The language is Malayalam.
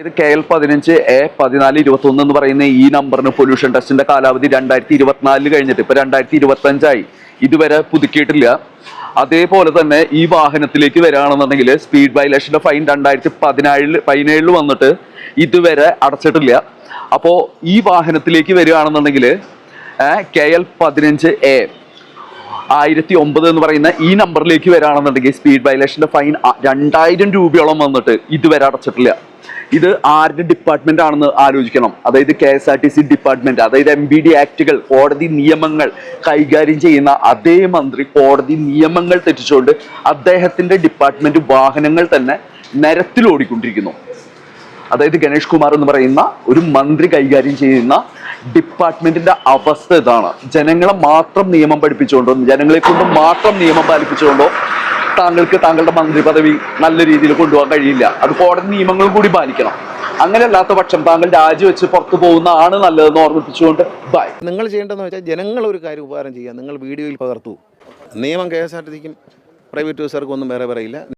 ഇത് കെ എൽ പതിനഞ്ച് എ പതിനാല് ഇരുപത്തി ഒന്ന് എന്ന് പറയുന്ന ഈ നമ്പറിന് പൊല്യൂഷൻ ടെസ്റ്റിന്റെ കാലാവധി രണ്ടായിരത്തി ഇരുപത്തിനാലിൽ കഴിഞ്ഞിട്ട് ഇപ്പൊ രണ്ടായിരത്തി ഇരുപത്തി അഞ്ചായി ഇതുവരെ പുതുക്കിയിട്ടില്ല. അതേപോലെ തന്നെ ഈ വാഹനത്തിലേക്ക് വരികയാണെന്നുണ്ടെങ്കിൽ സ്പീഡ് വയലേഷന്റെ ഫൈൻ രണ്ടായിരത്തി പതിനേഴിൽ പതിനേഴിൽ വന്നിട്ട് ഇതുവരെ അടച്ചിട്ടില്ല. അപ്പോ ഈ വാഹനത്തിലേക്ക് വരികയാണെന്നുണ്ടെങ്കിൽ കെ എൽ പതിനഞ്ച് എ ആയിരത്തി ഒമ്പത് എന്ന് പറയുന്ന ഈ നമ്പറിലേക്ക് വരാണെന്നുണ്ടെങ്കിൽ സ്പീഡ് വയലേഷന്റെ ഫൈൻ രണ്ടായിരം രൂപയോളം വന്നിട്ട് ഇതുവരെ അടച്ചിട്ടില്ല. ഇത് ആരുടെ ഡിപ്പാർട്ട്മെന്റ് ആണെന്ന് ആലോചിക്കണം. അതായത് K S R T C department അതായത് എം ബി ഡി ആക്ടുകൾ കോടതി നിയമങ്ങൾ കൈകാര്യം ചെയ്യുന്ന അതേ മന്ത്രി കോടതി നിയമങ്ങൾ തെറ്റിച്ചുകൊണ്ട് അദ്ദേഹത്തിന്റെ ഡിപ്പാർട്ട്മെന്റ് വാഹനങ്ങൾ തന്നെ നിരത്തിൽ ഓടിക്കൊണ്ടിരിക്കുന്നു അതായത് ഗണേഷ് കുമാർ എന്ന് പറയുന്ന ഒരു മന്ത്രി കൈകാര്യം ചെയ്യുന്ന ഡിപ്പാർട്ട്മെന്റിന്റെ അവസ്ഥ ഇതാണ്. ജനങ്ങളെ മാത്രം നിയമം പഠിപ്പിച്ചുകൊണ്ടോ ജനങ്ങളെ കൊണ്ട് മാത്രം നിയമം പാലിപ്പിച്ചുകൊണ്ടോ താങ്കൾക്ക് താങ്കളുടെ മന്ത്രി പദവി നല്ല രീതിയിൽ കൊണ്ടുപോകാൻ കഴിയില്ല. അത് കോടതി നിയമങ്ങളും കൂടി പാലിക്കണം. അങ്ങനെ അല്ലാത്ത പക്ഷം താങ്കൾ രാജിവെച്ച് പുറത്തു പോകുന്ന നല്ലതെന്ന് ഓർമ്മിപ്പിച്ചുകൊണ്ട് ബൈ നിങ്ങൾ ചെയ്യേണ്ടതെന്ന് വെച്ചാൽ ജനങ്ങൾ ഒരു കാര്യം ഉപകാരം ചെയ്യുക നിങ്ങൾ വീഡിയോയിൽ പകർത്തു. നിയമം കെ എസ് ആർ ടി സിക്കും പ്രൈവറ്റ് ബസ്സുകാർക്കും ഒന്നും വേറെ പറയില്ല.